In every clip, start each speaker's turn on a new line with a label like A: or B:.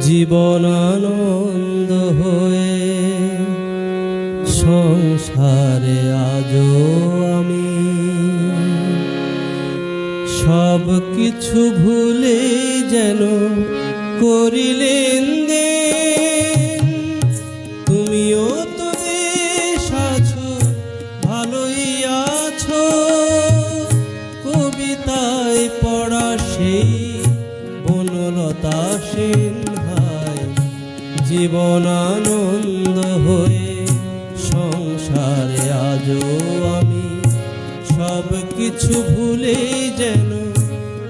A: জীবনানন্দ হয়ে সংসারে আজও আমি। সব কিছু ভুলে যেন করিলেন দেন সিনহায় জীবন আনন্দ হয়ে সংসারে আজও আমি। সব কিছু ভুলে যেন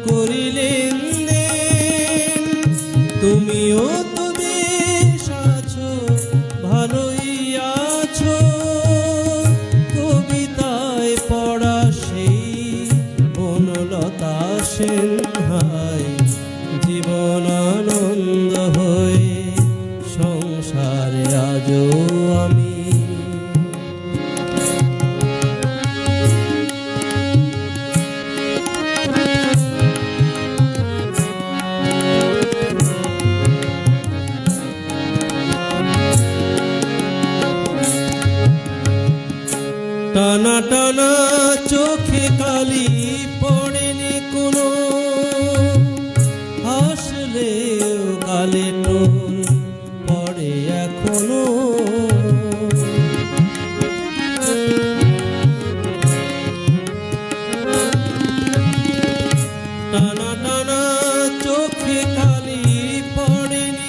A: করিলেন তুমিও তো বেশ আছো, ভালোই আছো। কবিতায় পড়া সেই বনলতা সিনহায় জীবন টানা চোখে কালি পড়েনি কোনো। হাসলে গালে পড়ে এখনও। চোখে পড়েনি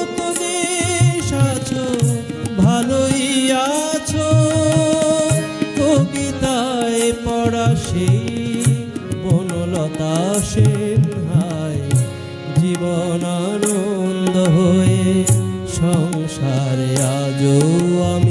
A: ভালোই আছো কবিতায় পড়া সেই বনলতা সিনহায় জীবন আনন্দ হয়ে সংসারে আজও আমি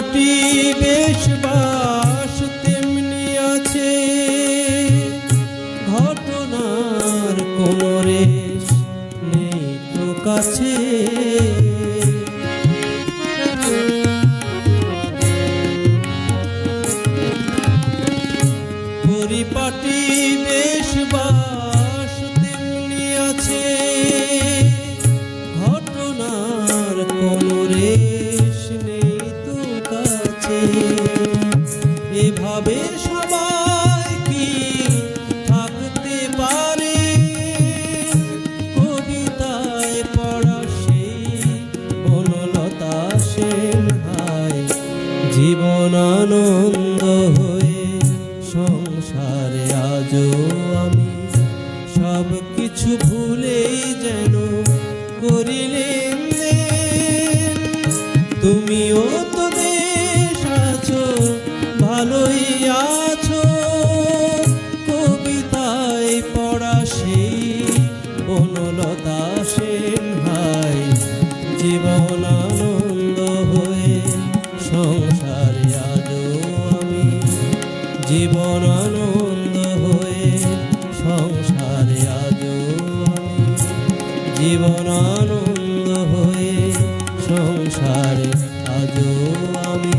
A: পরিপাটি বেশ বাস তেমনি আছে। ঘটনার কোনো রেশ নেই তো কাছে। পরিপাটি বেশ বাস তেমনি আছে। ঘটনার কোনো জীবন আনন্দ হয়ে সংসারে আজও আমি সব কিছু ভুলেই যেন করিলেন। তুমিও তো বেশ আছো, ভালোই আছো কবিতায় পড়া সেই বনলতা সিনহায় জীবন আনন্দ হয়ে সংসারে আজ জীবন আনন্দ হয়ে সংসারে আজ আমি